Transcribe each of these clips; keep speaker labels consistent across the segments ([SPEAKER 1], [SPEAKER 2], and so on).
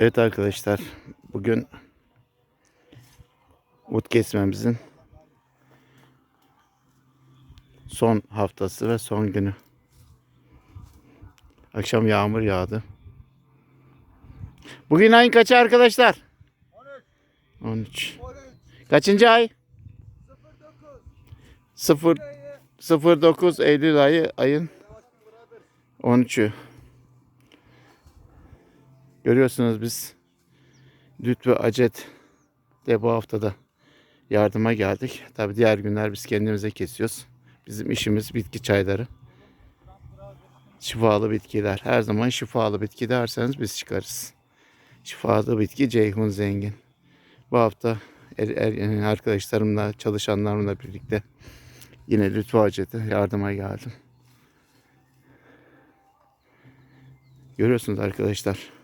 [SPEAKER 1] Evet arkadaşlar bugün ut kesmemizin son haftası ve son günü. Akşam yağmur yağdı. Bugün ayın kaçı arkadaşlar? 13. Kaçıncı ay? 0 09 Eylül ayı ayın 13'ü. Görüyorsunuz biz Düt ve Acet de bu haftada yardıma geldik. Tabi diğer günler biz kendimize kesiyoruz. Bizim işimiz bitki çayları. Şifalı bitkiler. Her zaman şifalı bitki derseniz biz çıkarız. Şifalı bitki Ceyhun Zengin. Bu hafta er, er- arkadaşlarımla, çalışanlarımla birlikte yine Lütfü Acet'e yardıma geldim. Görüyorsunuz arkadaşlar.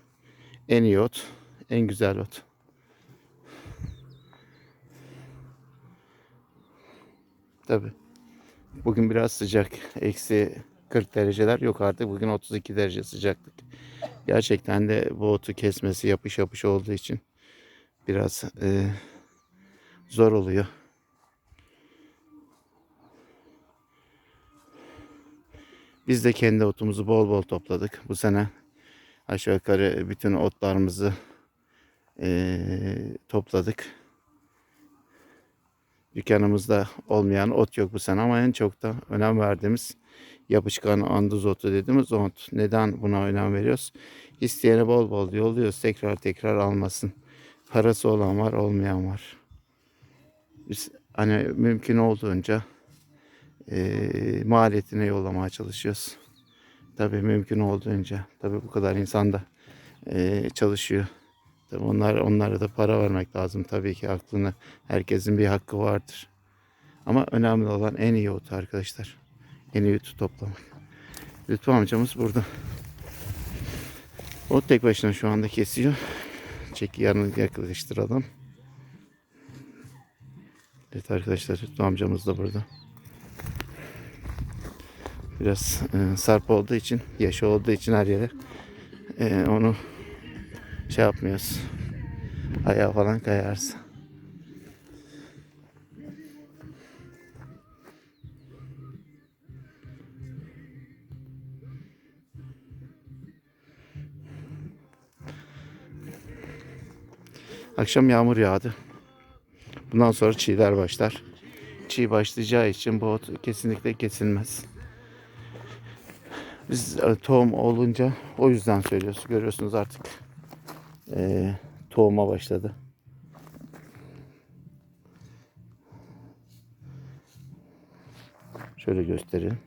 [SPEAKER 1] En iyi ot, en güzel ot. Tabi. Bugün biraz sıcak. Eksi 40 dereceler yok artık. Bugün 32 derece sıcaklık. Gerçekten de bu otu kesmesi yapış yapış olduğu için biraz e, zor oluyor. Biz de kendi otumuzu bol bol topladık. Bu sene aşağı yukarı bütün otlarımızı eee, topladık. Dükkanımızda olmayan ot yok bu sene ama en çok da önem verdiğimiz yapışkan anduz otu dediğimiz ot. Neden buna önem veriyoruz? İsteyene bol bol yolluyoruz. Tekrar tekrar almasın. Parası olan var, olmayan var. Biz hani mümkün olduğunca eee maliyetine yollamaya çalışıyoruz. Tabii mümkün olduğunca. Tabii bu kadar insan da eee, çalışıyor. Tabii onlar onlara da para vermek lazım. Tabii ki aklını herkesin bir hakkı vardır. Ama önemli olan en iyi otu arkadaşlar. En iyi otu toplamak. Lütfü amcamız burada. O tek başına şu anda kesiyor. Çeki yanına yaklaştıralım. Evet arkadaşlar Lütfü amcamız da burada. Biraz e, sarp olduğu için, yaşı olduğu için her yere e, onu şey yapmıyoruz. Ayağı falan kayarsa. Akşam yağmur yağdı. Bundan sonra çiğler başlar. Çiğ başlayacağı için bu kesinlikle kesilmez. Biz e, tohum olunca o yüzden söylüyoruz. Görüyorsunuz artık e, tohuma başladı. Şöyle göstereyim.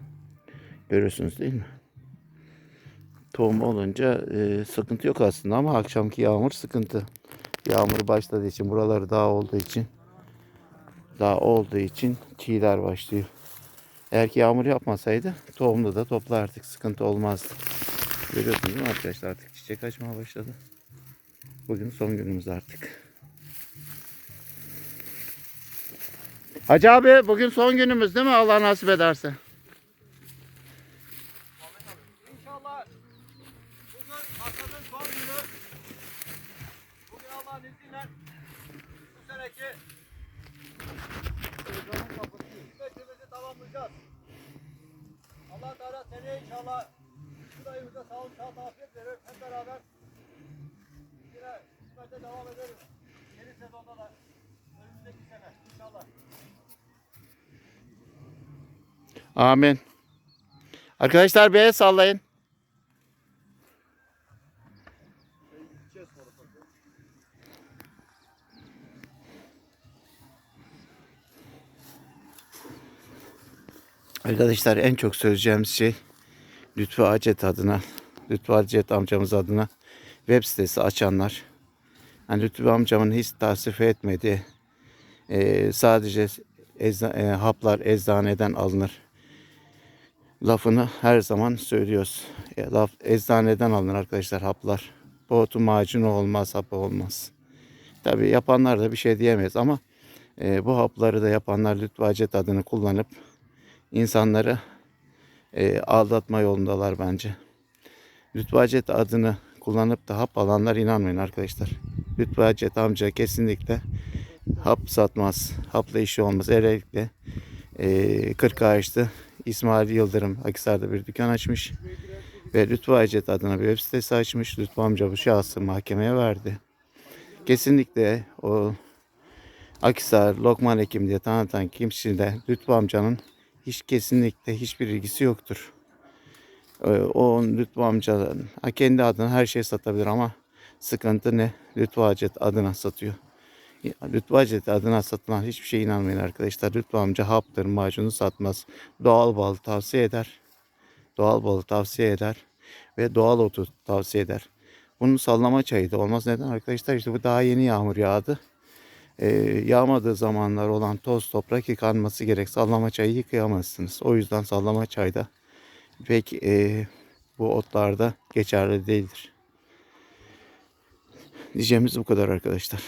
[SPEAKER 1] Görüyorsunuz değil mi? Tohum olunca e, sıkıntı yok aslında ama akşamki yağmur sıkıntı. Yağmur başladığı için buraları dağ olduğu için dağ olduğu için çiğler başlıyor. Eğer ki yağmur yapmasaydı tohumda da toplardık. Sıkıntı olmazdı. Görüyorsunuz değil mi arkadaşlar artık çiçek açmaya başladı. Bugün son günümüz artık. Hacı abi bugün son günümüz değil mi Allah nasip ederse?
[SPEAKER 2] İnşallah bugün haftanın son günü. Bugün Allah'ın izniyle bu seneki tamamlayacağız. Allah Teala seneye inşallah şu ayımıza sağlık, sıhhat, afiyet verir. Hep beraber yine hizmete devam ederiz. Yeni sezonda da önümüzdeki sene inşallah.
[SPEAKER 1] Amin. Arkadaşlar bir el sallayın. Arkadaşlar en çok söyleyeceğimiz şey Lütfü Acet adına, Lütfü Acet amcamız adına web sitesi açanlar. Yani Lütfü amcamın hiç tasvip etmediği eee, sadece ecza- eee, haplar eczaneden alınır lafını her zaman söylüyoruz. E, laf eczaneden alınır arkadaşlar haplar. Bu otu macunu olmaz, hapı olmaz. Tabi yapanlar da bir şey diyemeyiz ama e, bu hapları da yapanlar Lütfü Acet adını kullanıp insanları e, aldatma yolundalar bence. Lütfü Acet adını kullanıp da hap alanlar inanmayın arkadaşlar. Lütfü Hacet amca kesinlikle hap satmaz. Hapla işi olmaz. Özellikle e, 40 ağaçlı İsmail Yıldırım Akhisar'da bir dükkan açmış. Ve Lütfü adına bir web sitesi açmış. Lütfü amca bu şahsı mahkemeye verdi. Kesinlikle o Akhisar, Lokman Hekim diye tanıtan kimse Lütfü amcanın hiç kesinlikle hiçbir ilgisi yoktur. Ee, O Lütfü amca ha, kendi adına her şey satabilir ama sıkıntı ne? Lütfü Hacet adına satıyor. Lütfü Hacet adına satılan hiçbir şeye inanmayın arkadaşlar. Lütfü amca haptır, macunu satmaz. Doğal bal tavsiye eder. Doğal balı tavsiye eder. Ve doğal otu tavsiye eder. Bunun sallama çayı da olmaz. Neden arkadaşlar? İşte bu daha yeni yağmur yağdı. Ee, yağmadığı zamanlar olan toz toprak yıkanması gerek. Sallama çayı yıkayamazsınız. O yüzden sallama çayda pek e, bu otlarda geçerli değildir. Diyeceğimiz bu kadar arkadaşlar.